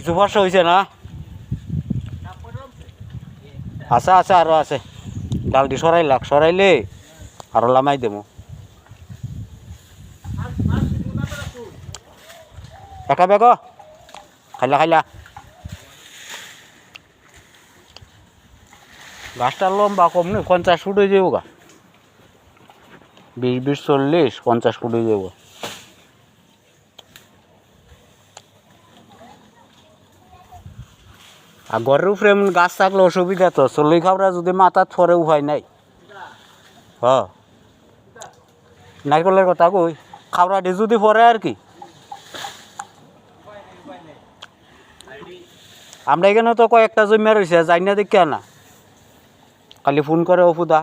কিছু ফর্সা হয়েছে না? আছে আছে আরও আছে। ডালটি সরাই লাগ, সরাইলে আরও লামাই দেবো। একটা বেগ? খাইলা খাইলা। গাছটা লম্বা কম নেই পঞ্চাশ ফুট হয়ে যাব গা বিশ বিশ, চল্লিশ, পঞ্চাশ ফুট হয়ে যাব আর ঘরের উপরে গাছ থাকলে অসুবিধা তো চল্লি খাবরা যদি মাথার থরে উপায় নাই। হ। নারকেলের কথা কই খাবরাটি যদি পরে আর কি। আমরা এখানে তো কয়েকটা জমি রয়েছে, যাই না দেখি না খালি ফোন করে অফুদা